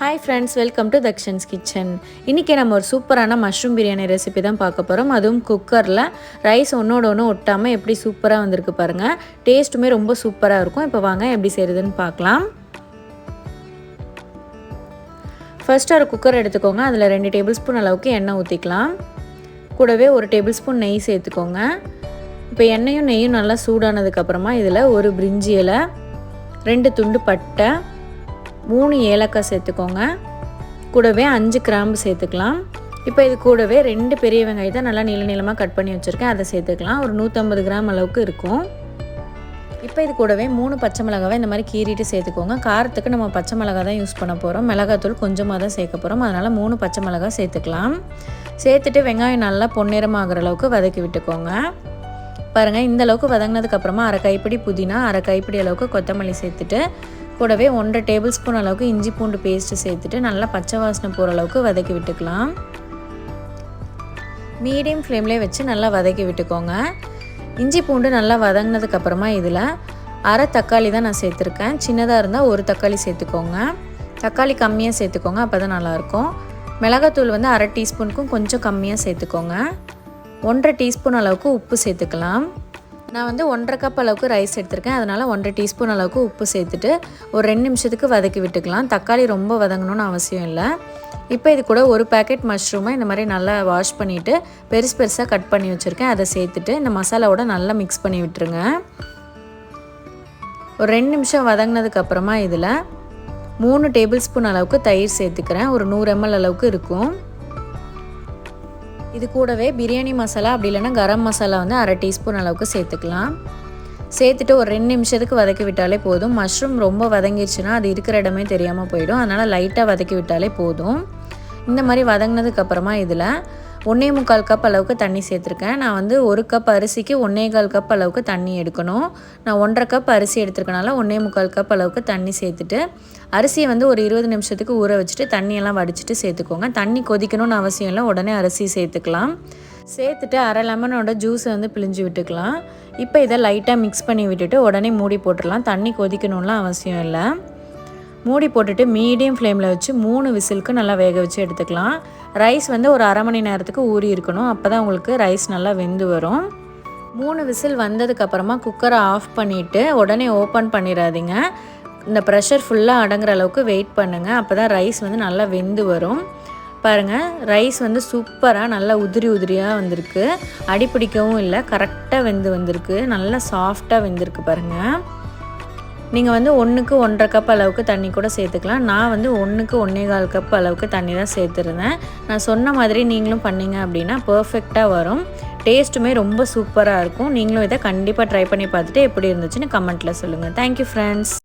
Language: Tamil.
Hi friends welcome to Dakshan's kitchen இன்றைக்கி நம்ம ஒரு சூப்பரான மஷ்ரூம் பிரியாணி ரெசிபி தான் பார்க்க போகிறோம் அதுவும் குக்கரில் ரைஸ் ஒன்றோட ஒன்று ஒட்டாமல் எப்படி சூப்பராக வந்திருக்கு பாருங்கள் டேஸ்ட்டுமே ரொம்ப சூப்பராக இருக்கும். இப்போ வாங்க எப்படி செய்கிறதுன்னு பார்க்கலாம். ஃபர்ஸ்ட் ஒரு குக்கர் எடுத்துக்கோங்க. அதில் ரெண்டு டேபிள் ஸ்பூன் அளவுக்கு எண்ணெய் ஊற்றிக்கலாம் கூடவே ஒரு டேபிள் ஸ்பூன் நெய் சேர்த்துக்கோங்க. இப்போ எண்ணெயும் நெய்யும் நல்லா சூடானதுக்கப்புறமா இதில் ஒரு பிரிஞ்சி இலை ரெண்டு துண்டு பட்டை மூணு ஏலக்காய் சேர்த்துக்கோங்க. கூடவே அஞ்சு கிராம்பு சேர்த்துக்கலாம். இப்போ இது கூடவே ரெண்டு பெரிய வெங்காயத்தை நல்லா நீள நீளமாக கட் பண்ணி வச்சுருக்கேன். அதை சேர்த்துக்கலாம். ஒரு நூற்றம்பது கிராம் அளவுக்கு இருக்கும். இப்போ இது கூடவே மூணு பச்சை மிளகாவை இந்த மாதிரி கீறிட்டு சேர்த்துக்கோங்க. காரத்துக்கு நம்ம பச்சை மிளகா தான் யூஸ் பண்ண போகிறோம் மிளகாத்தூள் கொஞ்சமாக தான் சேர்க்க போகிறோம் அதனால் மூணு பச்சை மிளகா சேர்த்துக்கலாம். சேர்த்துட்டு வெங்காயம் நல்லா பொன்னிறமாகிற அளவுக்கு வதக்கி விட்டுக்கோங்க. பாருங்கள் இந்த அளவுக்கு வதங்கினதுக்கப்புறமா அரை கைப்பிடி புதினா அரை கைப்பிடி அளவுக்கு கொத்தமல்லி சேர்த்துட்டு கூடவே ஒன்றரை டேபிள் ஸ்பூன் அளவுக்கு இஞ்சி பூண்டு பேஸ்ட்டு சேர்த்துட்டு நல்லா பச்சை வாசனை போகிற அளவுக்கு வதக்கி விட்டுக்கலாம். மீடியம் ஃப்ளேம்லேயே வச்சு நல்லா வதக்கி விட்டுக்கோங்க. இஞ்சி பூண்டு நல்லா வதங்கினதுக்கப்புறமா இதில் அரை தக்காளி தான் நான் சேர்த்துருக்கேன். சின்னதாக இருந்தால் ஒரு தக்காளி சேர்த்துக்கோங்க. தக்காளி கம்மியாக சேர்த்துக்கோங்க அப்போ தான் நல்லாயிருக்கும். மிளகாத்தூள் வந்து அரை டீஸ்பூனுக்கும் கொஞ்சம் கம்மியாக சேர்த்துக்கோங்க. ஒன்றரை டீஸ்பூன் அளவுக்கு உப்பு சேர்த்துக்கலாம். நான் வந்து ஒன்றரை கப் அளவுக்கு ரைஸ் எடுத்திருக்கேன். அதனால் ஒன்றரை டீஸ்பூன் அளவுக்கு உப்பு சேர்த்துட்டு ஒரு ரெண்டு நிமிஷத்துக்கு வதக்கி விட்டுக்கலாம். தக்காளி ரொம்ப வதங்கணும்னு அவசியம் இல்லை. இப்போ இது கூட ஒரு பேக்கெட் மஷ்ரூமை இந்த மாதிரி நல்லா வாஷ் பண்ணிவிட்டு பெருசு பெருசாக கட் பண்ணி வச்சுருக்கேன். அதை சேர்த்துட்டு இந்த மசாலாவோட நல்லா மிக்ஸ் பண்ணி விட்டுருங்க. ஒரு ரெண்டு நிமிஷம் வதங்கினதுக்கப்புறமா இதில் மூணு டேபிள் ஸ்பூன் அளவுக்கு தயிர் சேர்த்துக்கிறேன். ஒரு நூறு எம்எல் அளவுக்கு இருக்கும். இது கூடவே பிரியாணி மசாலா அப்படி இல்லைன்னா கரம் மசாலா வந்து அரை டீஸ்பூன் அளவுக்கு சேர்த்துக்கலாம். சேர்த்துட்டு ஒரு ரெண்டு நிமிஷத்துக்கு வதக்கி விட்டாலே போதும். மஷ்ரூம் ரொம்ப வதங்கிடுச்சுன்னா அது இருக்கிற இடமே தெரியாமல் போயிடும். அதனால் லைட்டாக வதக்கி விட்டாலே போதும். இந்த மாதிரி வதங்கினதுக்கப்புறமா இதில் ஒன்றே முக்கால் கப் அளவுக்கு தண்ணி சேர்த்துருக்கேன். நான் வந்து ஒரு கப் அரிசிக்கு ஒன்றே கால் கப் அளவுக்கு தண்ணி எடுக்கணும். நான் ஒன்றரை கப் அரிசி எடுத்துருக்கனால ஒன்றே முக்கால் கப் அளவுக்கு தண்ணி சேர்த்துட்டு அரிசியை வந்து ஒரு இருபது நிமிஷத்துக்கு ஊற வச்சுட்டு தண்ணியெல்லாம் வடிச்சிட்டு சேர்த்துக்கோங்க. தண்ணி கொதிக்கணும்னு அவசியம் இல்லை. உடனே அரிசி சேர்த்துக்கலாம். சேர்த்துட்டு அரை லெமனோட ஜூஸை வந்து பிழிஞ்சு விட்டுக்கலாம். இப்போ இதை லைட்டாக மிக்ஸ் பண்ணி விட்டுட்டு உடனே மூடி போட்டுடலாம். தண்ணி கொதிக்கணும்லாம் அவசியம் இல்லை. மூடி போட்டுட்டு மீடியம் ஃப்ளேமில் வச்சு மூணு விசிலுக்கு நல்லா வேக வச்சு எடுத்துக்கலாம். ரைஸ் வந்து ஒரு அரை மணி நேரத்துக்கு ஊறி இருக்கணும். அப்போ தான் உங்களுக்கு ரைஸ் நல்லா வெந்து வரும். மூணு விசில் வந்ததுக்கப்புறமா குக்கரை ஆஃப் பண்ணிவிட்டு உடனே ஓப்பன் பண்ணிடாதீங்க. இந்த ப்ரெஷர் ஃபுல்லாக அடங்குற அளவுக்கு வெயிட் பண்ணுங்கள் அப்போ தான் ரைஸ் வந்து நல்லா வெந்து வரும். பாருங்கள் ரைஸ் வந்து சூப்பராக நல்லா உதிரி உதிரியாக வந்திருக்கு. அடிப்பிடிக்கவும் இல்லை கரெக்டாக வெந்து வந்திருக்கு. நல்லா சாஃப்டாக வெந்திருக்கு பாருங்கள் நீங்கள் வந்து ஒன்றுக்கு ஒன்றரை கப் அளவுக்கு தண்ணி கூட சேர்த்துக்கலாம். நான் வந்து ஒன்றுக்கு ஒன்றே கால் கப் அளவுக்கு தண்ணி தான் சேர்த்துருந்தேன். நான் சொன்ன மாதிரி நீங்களும் பண்ணீங்க அப்படின்னா பர்ஃபெக்டாக வரும். டேஸ்ட்டுமே ரொம்ப சூப்பராக இருக்கும். நீங்களும் இதை கண்டிப்பாக ட்ரை பண்ணி பார்த்துட்டு எப்படி இருந்துச்சுன்னு கமெண்ட்டில் சொல்லுங்கள் தேங்க்யூ ஃப்ரெண்ட்ஸ்